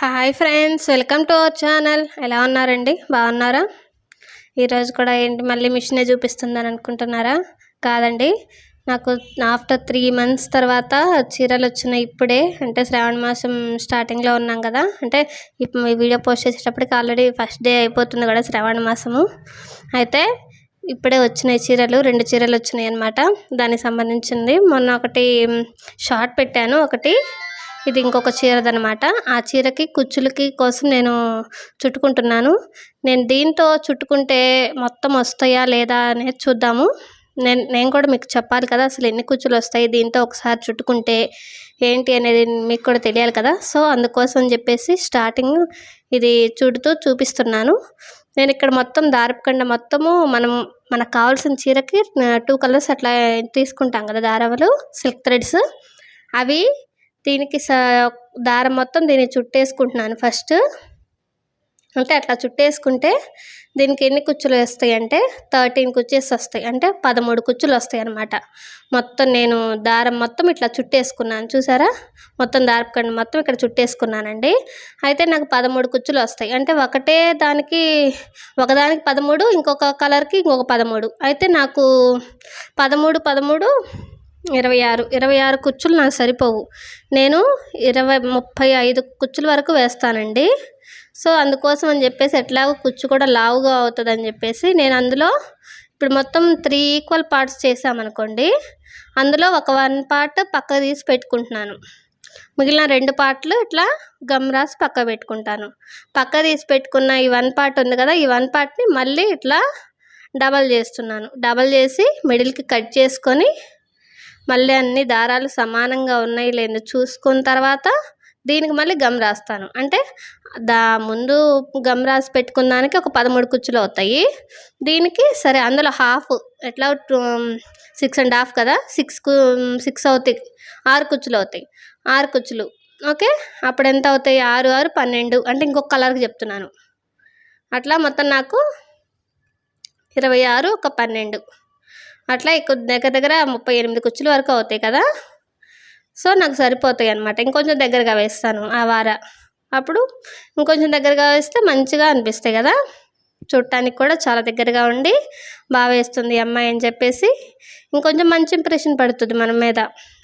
Hi friends welcome to our channel. ఎలా ఉన్నారండి? బాగున్నారా? ఈరోజు కూడా ఏంటి మళ్ళీ మిషనే చూపిస్తుందని అనుకుంటున్నారా? కాదండి. నాకు ఆఫ్టర్ త్రీ మంత్స్ తర్వాత చీరలు వచ్చినాయి ఇప్పుడే. అంటే శ్రావణ మాసం స్టార్టింగ్లో ఉన్నాం కదా. అంటే ఇప్పుడు వీడియో పోస్ట్ చేసేటప్పటికి ఆల్రెడీ ఫస్ట్ డే అయిపోతుంది కూడా శ్రావణ మాసము. అయితే ఇప్పుడే వచ్చినాయి చీరలు రెండు చీరలు వచ్చినాయి అనమాట దానికి సంబంధించింది. మొన్న ఒకటి షార్ట్ పెట్టాను. ఒకటి ఇది ఇంకొక చీరదనమాట ఆ చీరకి కుచ్చులకి కోసం నేను చుట్టుకుంటున్నాను. నేను దీంతో చుట్టుకుంటే మొత్తం వస్తాయా లేదా అనేది చూద్దాము. నేను నేను కూడా మీకు చెప్పాలి కదా అసలు ఎన్ని కుచ్చులు వస్తాయి దీంతో ఒకసారి చుట్టుకుంటే ఏంటి అనేది మీకు కూడా తెలియాలి కదా. సో అందుకోసం చెప్పేసి స్టార్టింగ్ ఇది చుడుతూ చూపిస్తున్నాను. నేను ఇక్కడ మొత్తం దారపుకండ మొత్తము మనం మనకు కావాల్సిన చీరకి టూ కలర్స్ అట్లా తీసుకుంటాం కదా దారవలు సిల్క్ థ్రెడ్స్ అవి దీనికి స దారం మొత్తం దీన్ని చుట్టేసుకుంటున్నాను. ఫస్ట్ అంటే అట్లా చుట్టేసుకుంటే దీనికి ఎన్ని కుచ్చులు వస్తాయి అంటే థర్టీన్ కుచ్చెస్ వస్తాయి. అంటే పదమూడు కుచ్చులు వస్తాయి అన్నమాట. మొత్తం నేను దారం మొత్తం ఇట్లా చుట్టేసుకున్నాను. చూసారా? మొత్తం దారపకండి మొత్తం ఇక్కడ చుట్టేసుకున్నానండి. అయితే నాకు పదమూడు కుచ్చులు వస్తాయి. అంటే ఒకటే దానికి ఒకదానికి పదమూడు ఇంకొక కలర్కి ఇంకొక పదమూడు. అయితే నాకు పదమూడు పదమూడు ఇరవై ఆరు ఇరవై ఆరు కుచ్చులు నాకు సరిపోవు. నేను ఇరవై ముప్పై ఐదు కుచ్చుల వరకు వేస్తానండి. సో అందుకోసం అని చెప్పేసి ఎట్లాగో కుచ్చు కూడా లావుగా అవుతుంది అని చెప్పేసి నేను అందులో ఇప్పుడు మొత్తం త్రీ ఈక్వల్ పార్ట్స్ చేసామనుకోండి అందులో ఒక వన్ పార్ట్ పక్క తీసి పెట్టుకుంటున్నాను. మిగిలిన రెండు పార్ట్లు ఇట్లా గమ్ రాసి పక్క పెట్టుకుంటాను. పక్క తీసి పెట్టుకున్న ఈ వన్ పార్ట్ ఉంది కదా ఈ వన్ పార్ట్ని మళ్ళీ ఇట్లా డబల్ చేస్తున్నాను. డబల్ చేసి మిడిల్కి కట్ చేసుకొని మళ్ళీ అన్ని దారాలు సమానంగా ఉన్నాయి లేదు చూసుకున్న తర్వాత దీనికి మళ్ళీ గమ్ రాస్తాను. అంటే దా ముందు గమ్ రాసి పెట్టుకున్న దానికి ఒక పదమూడు కుచ్చులు అవుతాయి. దీనికి సరే అందులో హాఫ్ ఎట్లా సిక్స్ అండ్ హాఫ్ కదా? సిక్స్ సిక్స్ అవుతాయి. ఆరు కుచ్చులు అవుతాయి. ఆరు కుచ్చులు. ఓకే? అప్పుడు ఎంత అవుతాయి? ఆరు ఆరు పన్నెండు అంటే ఇంకొక కలర్కి చెప్తున్నాను. అట్లా మొత్తం నాకు ఇరవై ఆరు ఒక పన్నెండు. అట్లా ఎక్కువ దగ్గర దగ్గర ముప్పై ఎనిమిది కుచ్చుల వరకు అవుతాయి కదా? సో నాకు సరిపోతాయి అనమాట ఇంకొంచెం దగ్గరగా వేస్తాను ఆ వార. అప్పుడు ఇంకొంచెం దగ్గరగా వేస్తే మంచిగా అనిపిస్తాయి కదా? చూడటానికి కూడా చాలా దగ్గరగా ఉండి బాగా వేస్తుంది అమ్మాయి అని చెప్పేసి. ఇంకొంచెం మంచి ఇంప్రెషన్ పడుతుంది మన మీద.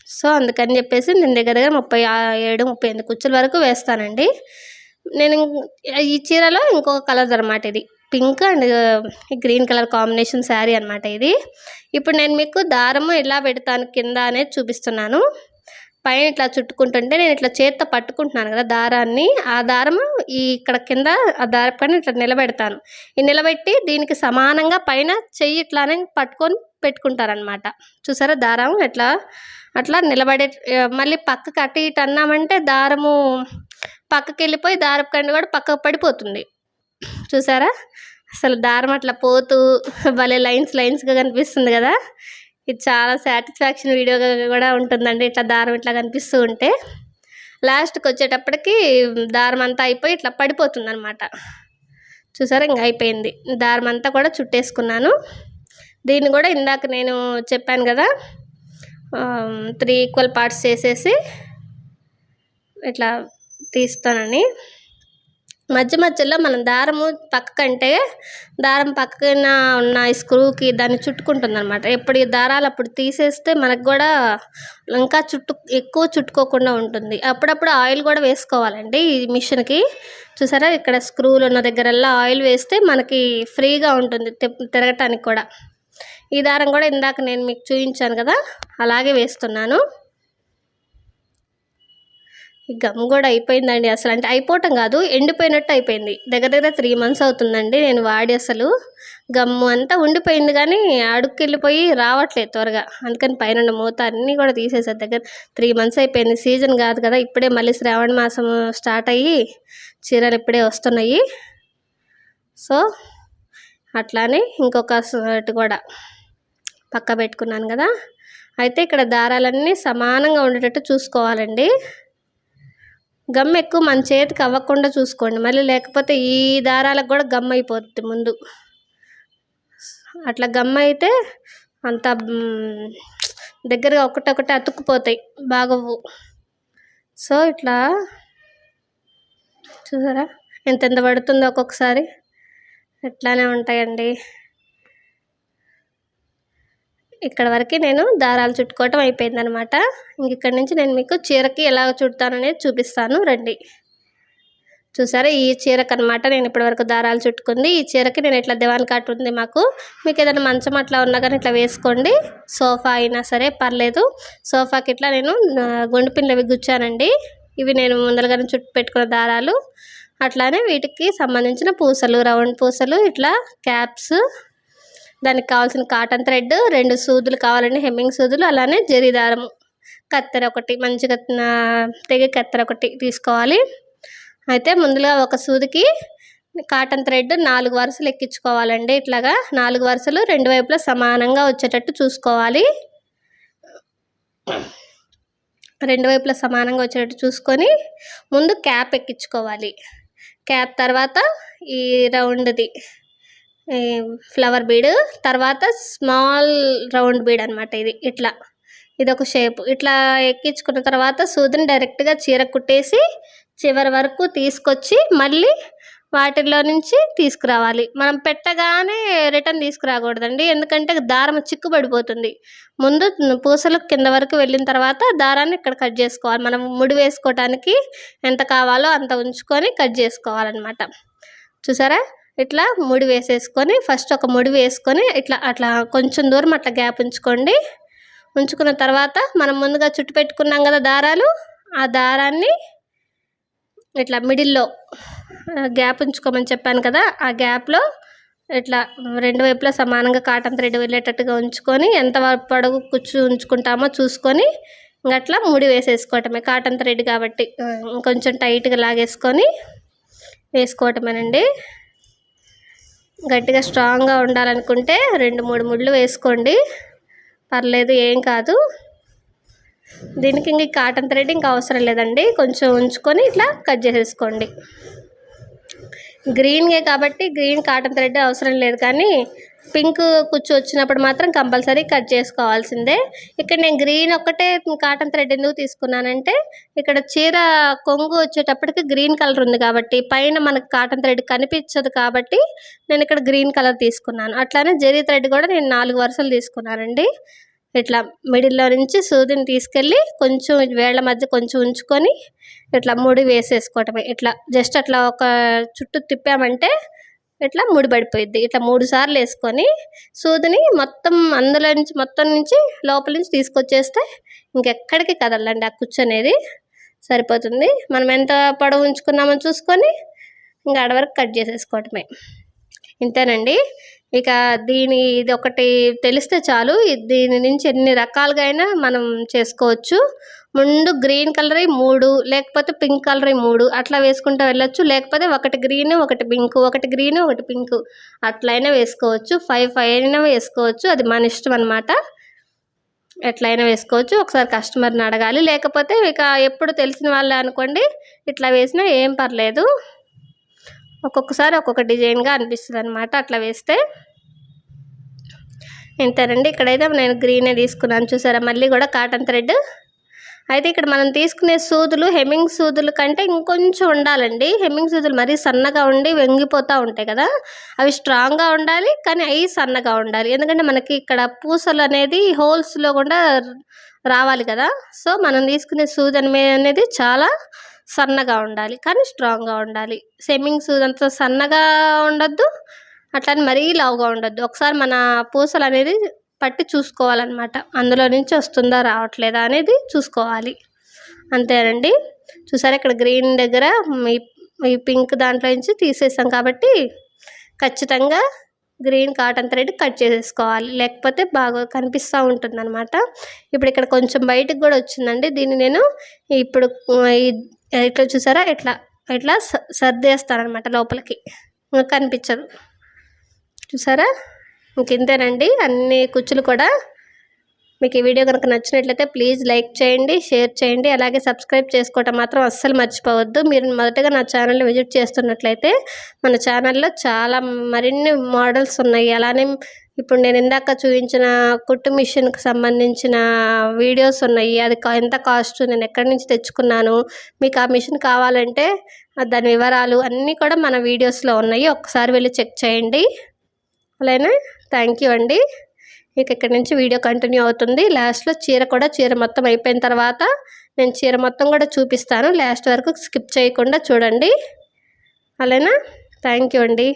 సో అందుకని చెప్పేసి నేను దగ్గర దగ్గర ముప్పై ఏడు ముప్పై ఎనిమిది కుచ్చుల వరకు వేస్తానండి. నేను ఈ చీరలో ఇంకొక కలర్ అనమాట ఇది. Pink and green colour combination sari అనమాట ఇది. ఇప్పుడు నేను మీకు దారము ఎలా పెడతాను కింద అనేది చూపిస్తున్నాను. పైన ఇట్లా చుట్టుకుంటుంటే నేను ఇట్లా చేత్తో పట్టుకుంటున్నాను కదా దారాన్ని. ఆ దారం ఈ ఇక్కడ కింద ఆ దారం పైన ఇట్లా నిలబెడతాను. ఈ నిలబెట్టి దీనికి సమానంగా పైన చెయ్యి ఇట్లానే పట్టుకొని పెట్టుకుంటారనమాట చూసారా దారం ఎట్లా అట్లా నిలబడే మళ్ళీ పక్కకి అటు ఇటు అన్నామంటే దారము పక్కకి వెళ్ళిపోయి దారపు కండి కూడా పక్కకు పడిపోతుంది. చూసారా? అసలు దారం అట్లా పోతూ భలే లైన్స్ లైన్స్గా కనిపిస్తుంది కదా? ఇది చాలా సాటిస్ఫాక్షన్ వీడియోగా కూడా ఉంటుందండి ఇట్లా దారం ఇట్లా కనిపిస్తూ ఉంటే. లాస్ట్కి వచ్చేటప్పటికి దారం అంతా అయిపోయి ఇట్లా పడిపోతుంది అనమాట చూసారా? ఇంకా అయిపోయింది. దారం అంతా కూడా చుట్టేసుకున్నాను. దీన్ని కూడా ఇందాక నేను చెప్పాను కదా? త్రీ ఈక్వల్ పార్ట్స్ చేసేసి ఇట్లా తీస్తానని. మధ్య మధ్యలో మనం దారము పక్కకంటే దారం పక్కన ఉన్న స్క్రూకి దాన్ని చుట్టుకుంటుంది అనమాట ఎప్పుడు ఈ దారాలు అప్పుడు తీసేస్తే మనకు కూడా ఇంకా చుట్టు ఎక్కువ చుట్టుకోకుండా ఉంటుంది. అప్పుడప్పుడు ఆయిల్ కూడా వేసుకోవాలండి ఈ మిషన్కి. చూసారా? ఇక్కడ స్క్రూలు ఉన్న దగ్గరల్లా ఆయిల్ వేస్తే మనకి ఫ్రీగా ఉంటుంది తిరగటానికి కూడా. ఈ దారం కూడా ఇందాక నేను మీకు చూపించాను కదా? అలాగే వేస్తున్నాను. గమ్ కూడా అయిపోయిందండి అసలు. అంటే అయిపోవటం కాదు ఎండిపోయినట్టు అయిపోయింది. దగ్గర దగ్గర త్రీ మంత్స్ అవుతుందండి నేను వాడి అసలు. గమ్ము అంతా ఉండిపోయింది కానీ అడుక్కెళ్ళిపోయి రావట్లేదు త్వరగా. అందుకని పైన మూత అన్నీ కూడా తీసేసారు దగ్గర త్రీ మంత్స్ అయిపోయింది. సీజన్ కాదు కదా ఇప్పుడే మళ్ళీ శ్రావణ మాసం స్టార్ట్ అయ్యి చీరలు ఇప్పుడే వస్తున్నాయి. సో అట్లానే ఇంకొక కూడా పక్క పెట్టుకున్నాను కదా. అయితే ఇక్కడ దారాలన్నీ సమానంగా ఉండేటట్టు చూసుకోవాలండి. గమ్ ఎక్కువ మన చేతికి అవ్వకుండా చూసుకోండి. మళ్ళీ లేకపోతే ఈ దారాలకు కూడా గమ్ అయిపోతుంది ముందు. అట్లా గమ్ అయితే అంత దగ్గరగా ఒకటొకటి అతుక్కుపోతాయి. బాగోవు సో ఇట్లా చూసారా? ఎంత ఎంత పడుతుందో ఒక్కొక్కసారి. ఎట్లానే ఉంటాయండి. ఇక్కడ వరకు నేను దారాలు చుట్టుకోవటం అయిపోయింది అనమాట ఇంక ఇక్కడ నుంచి నేను మీకు చీరకి ఎలా చుడతాననేది చూపిస్తాను. రండి. చూసారా? ఈ చీరకు అనమాట నేను ఇప్పటివరకు దారాలు చుట్టుకుంది. ఈ చీరకి నేను ఇట్లా దివాన్ కాట్ ఉంది మాకు. మీకు ఏదైనా మంచం అట్లా ఉన్నా కానీ ఇట్లా వేసుకోండి. సోఫా అయినా సరే పర్లేదు. సోఫాకి ఇట్లా నేను గుండు పిన్లు అవి గుచ్చానండి. ఇవి నేను ముందరగానే చుట్టు పెట్టుకున్న దారాలు. అట్లానే వీటికి సంబంధించిన పూసలు రౌండ్ పూసలు ఇట్లా క్యాప్స్ దానికి కావాల్సిన కాటన్ థ్రెడ్ రెండు సూదులు కావాలండి హెమ్మింగ్ సూదులు అలానే జరీ దారం కత్తెర ఒకటి మంచిగా తెగ కత్తెర ఒకటి తీసుకోవాలి. అయితే ముందుగా ఒక సూదికి కాటన్ థ్రెడ్ నాలుగు వరుసలు ఎక్కించుకోవాలండి. ఇట్లాగా నాలుగు వరుసలు రెండు వైపులా సమానంగా వచ్చేటట్టు చూసుకోవాలి. రెండు వైపులా సమానంగా వచ్చేటట్టు చూసుకొని ముందు క్యాప్ ఎక్కించుకోవాలి. క్యాప్ తర్వాత ఈ రౌండ్ది ఫ్లవర్ బీడ్ తర్వాత స్మాల్ రౌండ్ బీడ్ అనమాట ఇది ఇట్లా. ఇది ఒక షేప్ ఇట్లా ఎక్కించుకున్న తర్వాత సూదిని డైరెక్ట్గా చీర కుట్టేసి చివరి వరకు తీసుకొచ్చి మళ్ళీ వాటిల్లో నుంచి తీసుకురావాలి. మనం పెట్టగానే రిటర్న్ తీసుకురాకూడదండి ఎందుకంటే దారం చిక్కుబడిపోతుంది. ముందు పూసలు కింద వరకు వెళ్ళిన తర్వాత దారాన్ని ఇక్కడ కట్ చేసుకోవాలి. మనం ముడి వేసుకోవటానికి ఎంత కావాలో అంత ఉంచుకొని కట్ చేసుకోవాలన్నమాట. చూసారా? ఇట్లా ముడి వేసేసుకొని ఫస్ట్ ఒక ముడి వేసుకొని ఇట్లా అట్లా కొంచెం దూరం అట్లా గ్యాప్ ఉంచుకోండి. ఉంచుకున్న తర్వాత మనం ముందుగా చుట్టు పెట్టుకున్నాం కదా దారాలు ఆ దారాన్ని ఇట్లా మిడిల్లో గ్యాప్ ఉంచుకోమని చెప్పాను కదా ఆ గ్యాప్లో ఇట్లా రెండు వైపులా సమానంగా కాటన్ థ్రెడ్ వెళ్ళేటట్టుగా ఉంచుకొని ఎంత పొడవు కుచ్చు ఉంచుకుంటామో చూసుకొని అట్లా ముడి వేసేసుకోవటమే కాటన్ థ్రెడ్ కాబట్టి కొంచెం టైట్గా లాగేసుకొని వేసుకోవటమేనండి. గట్టిగా స్ట్రాంగ్గా ఉండాలనుకుంటే రెండు మూడు ముళ్ళు వేసుకోండి. పర్లేదు ఏం కాదు. దీనికి ఇంక కాటన్ థ్రెడ్ ఇంకా అవసరం లేదండి. కొంచెం ఉంచుకొని ఇట్లా కట్ చేసేసుకోండి. గ్రీన్గే కాబట్టి గ్రీన్ కాటన్ థ్రెడ్ అవసరం లేదు కానీ పింక్ కుచ్చు వచ్చినప్పుడు మాత్రం కంపల్సరీ కట్ చేసుకోవాల్సిందే. ఇక్కడ నేను గ్రీన్ ఒక్కటే కాటన్ థ్రెడ్ ఎందుకు తీసుకున్నానంటే ఇక్కడ చీర కొంగు వచ్చేటప్పటికి గ్రీన్ కలర్ ఉంది కాబట్టి పైన మనకు కాటన్ థ్రెడ్ కనిపించదు కాబట్టి నేను ఇక్కడ గ్రీన్ కలర్ తీసుకున్నాను. అట్లానే జెరీ థ్రెడ్ కూడా నేను నాలుగు వరుసలు తీసుకున్నానండి. ఇట్లా మిడిల్లో నుంచి సూదిని తీసుకెళ్ళి కొంచెం వేళ్ళ మధ్య కొంచెం ఉంచుకొని ఇట్లా ముడి వేసేసుకోవటమే. ఇట్లా జస్ట్ అట్లా ఒక చుట్టూ తిప్పామంటే ఇట్లా ముడిపడిపోయిద్ది ఇట్లా మూడు సార్లు వేసుకొని సూదిని మొత్తం అందులో నుంచి మొత్తం నుంచి లోపల నుంచి తీసుకొచ్చేస్తే ఇంకెక్కడికి కదలండి ఆ కుచ్చు అనేది. సరిపోతుంది. మనం ఎంత పొడవు ఉంచుకున్నామో చూసుకొని ఇంకా అడవరకు కట్ చేసేసుకోవటమే. ఇంతేనండి. ఇక దీని ఇది ఒకటి తెలిస్తే చాలు. దీని నుంచి ఎన్ని రకాలుగా అయినా మనం చేసుకోవచ్చు. ముందు గ్రీన్ కలర్ మూడు లేకపోతే పింక్ కలర్ మూడు. అట్లా వేసుకుంటూ వెళ్ళొచ్చు. లేకపోతే ఒకటి గ్రీన్ ఒకటి పింక్ ఒకటి గ్రీన్ ఒకటి పింక్. అట్లయినా వేసుకోవచ్చు. ఫైవ్ ఫైవ్ అయినా వేసుకోవచ్చు. అది మన ఇష్టం అనమాట ఎట్లయినా వేసుకోవచ్చు. ఒకసారి కస్టమర్ని అడగాలి. లేకపోతే ఇక ఎప్పుడు తెలిసిన వాళ్ళే అనుకోండి. ఇట్లా వేసినా ఏం పర్లేదు. ఒక్కొక్కసారి ఒక్కొక్క డిజైన్గా అనిపిస్తుంది అనమాట అట్లా వేస్తే. ఇంతేనండి. ఇక్కడైతే నేను గ్రీనే తీసుకున్నాను. చూసారా? మళ్ళీ కూడా కాటన్ థ్రెడ్ అయితే ఇక్కడ మనం తీసుకునే సూదులు హెమ్మింగ్ సూదుల కంటే ఇంకొంచెం ఉండాలండి. హెమ్మింగ్ సూదులు మరీ సన్నగా ఉండి వెంగిపోతూ ఉంటాయి కదా. అవి స్ట్రాంగ్గా ఉండాలి కానీ అవి సన్నగా ఉండాలి. ఎందుకంటే మనకి ఇక్కడ పూసలు అనేది హోల్స్లో కూడా రావాలి కదా. సో మనం తీసుకునే సూది అనేది చాలా సన్నగా ఉండాలి కానీ స్ట్రాంగ్గా ఉండాలి. సెమ్మింగ్ సూది అంత సన్నగా ఉండద్దు అట్లని మరీ లావుగా ఉండద్దు. ఒకసారి మన పూసలు అనేది పట్టి చూసుకోవాలన్నమాట. అందులో నుంచి వస్తుందా రావట్లేదా అనేది చూసుకోవాలి. అంతేనండి. చూసారా ఇక్కడ గ్రీన్ దగ్గర ఈ పింక్ దాంట్లో నుంచి తీసేసాం కాబట్టి ఖచ్చితంగా గ్రీన్ కాటన్ థ్రెడ్ కట్ చేసేసుకోవాలి. లేకపోతే బాగా కనిపిస్తూ ఉంటుంది అనమాట ఇప్పుడు ఇక్కడ కొంచెం బయటకు కూడా వచ్చిందండి. దీన్ని నేను ఇప్పుడు ఇట్లా చూసారా? ఇట్లా ఇట్లా సర్దేస్తానమాట లోపలికి. కనిపించదు. చూసారా? ఇంకెంతేనండి అన్ని కుచ్చులు కూడా మీకు ఈ వీడియో కనుక నచ్చినట్లయితే ప్లీజ్ లైక్ చేయండి షేర్ చేయండి అలాగే సబ్స్క్రైబ్ చేసుకోవటం మాత్రం అస్సలు మర్చిపోవద్దు. మీరు మొదటగా నా ఛానల్ని విజిట్ చేస్తున్నట్లయితే మన ఛానల్లో చాలా మరిన్ని మోడల్స్ ఉన్నాయి. అలానే ఇప్పుడు నేను ఇందాక చూపించిన కుట్టు మిషన్కి సంబంధించిన వీడియోస్ ఉన్నాయి. అది కా- ఎంత కాస్ట్ నేను ఎక్కడి నుంచి తెచ్చుకున్నాను మీకు ఆ మిషన్ కావాలంటే దాని వివరాలు అన్నీ కూడా మన వీడియోస్లో ఉన్నాయి. ఒకసారి వెళ్ళి చెక్ చేయండి. అలానే థ్యాంక్ యూ అండి. ఇక ఇక్కడ నుంచి వీడియో కంటిన్యూ అవుతుంది. లాస్ట్లో చీర కూడా చీర మొత్తం అయిపోయిన తర్వాత నేను చీర మొత్తం కూడా చూపిస్తాను. లాస్ట్ వరకు స్కిప్ చేయకుండా చూడండి. అలానా? థ్యాంక్ యూ అండి.